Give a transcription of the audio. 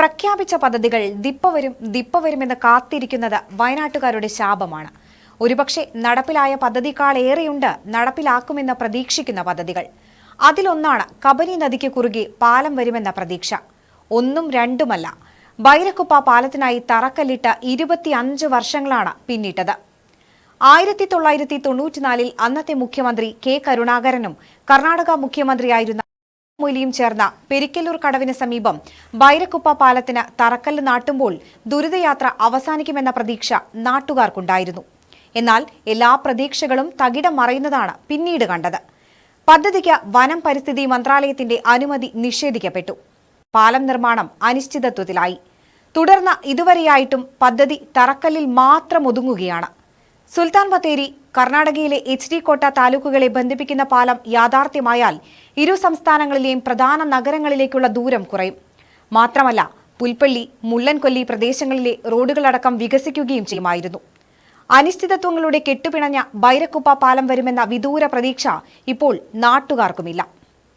പ്രഖ്യാപിച്ച പദ്ധതികൾ ദിപ്പ വരും ദിപ്പ വരുമെന്ന് കാത്തിരിക്കുന്നത് വയനാട്ടുകാരുടെ ശാപമാണ്. ഒരുപക്ഷെ നടപ്പിലായ പദ്ധതിക്കാളേറെയുണ്ട് നടപ്പിലാക്കുമെന്ന് പ്രതീക്ഷിക്കുന്ന പദ്ധതികൾ. അതിലൊന്നാണ് കബനി നദിക്ക് കുറുകെ പാലം വരുമെന്ന പ്രതീക്ഷ. ഒന്നും രണ്ടുമല്ല. ബൈരക്കുപ്പ പാലത്തിനായി തറക്കല്ലിട്ട് ഇരുപത്തിയഞ്ച് വർഷങ്ങളാണ് പിന്നിട്ടത്. ആയിരത്തി തൊള്ളായിരത്തി തൊണ്ണൂറ്റിനാലിൽ അന്നത്തെ മുഖ്യമന്ത്രി കെ കരുണാകരനും കർണാടക മുഖ്യമന്ത്രിയായിരുന്ന മൊയ്ലിയും ചേർന്ന പെരിക്കല്ലൂർ കടവിന് സമീപം ബൈരക്കുപ്പ പാലത്തിന് തറക്കല്ല് നാട്ടുമ്പോൾ ദുരിതയാത്ര അവസാനിക്കുമെന്ന പ്രതീക്ഷ നാട്ടുകാർക്കുണ്ടായിരുന്നു. എന്നാൽ എല്ലാ പ്രതീക്ഷകളും തകിടം മറയുന്നതാണ് പിന്നീട് കണ്ടത്. പദ്ധതിക്ക് വനം പരിസ്ഥിതി മന്ത്രാലയത്തിന്റെ അനുമതി നിഷേധിക്കപ്പെട്ടു. പാലം നിർമ്മാണം അനിശ്ചിതത്വത്തിലായി. തുടർന്ന് ഇതുവരെയായിട്ടും പദ്ധതി തറക്കല്ലിൽ മാത്രം ഒതുങ്ങുകയാണ്. സുൽത്താൻ ബത്തേരി കർണാടകയിലെ എച്ച് ഡി കോട്ട താലൂക്കുകളെ ബന്ധിപ്പിക്കുന്ന പാലം യാഥാർത്ഥ്യമായാൽ ഇരു സംസ്ഥാനങ്ങളിലെയും പ്രധാന നഗരങ്ങളിലേക്കുള്ള ദൂരം കുറയും. മാത്രമല്ല പുൽപ്പള്ളി മുള്ളൻകൊല്ലി പ്രദേശങ്ങളിലെ റോഡുകളടക്കം വികസിക്കുകയും ചെയ്യുമായിരുന്നു. അനിശ്ചിതത്വങ്ങളുടെ കെട്ടുപിണഞ്ഞ ബൈരക്കുപ്പ പാലം വരുമെന്ന വിദൂര പ്രതീക്ഷ ഇപ്പോൾ നാട്ടുകാർക്കുമില്ല.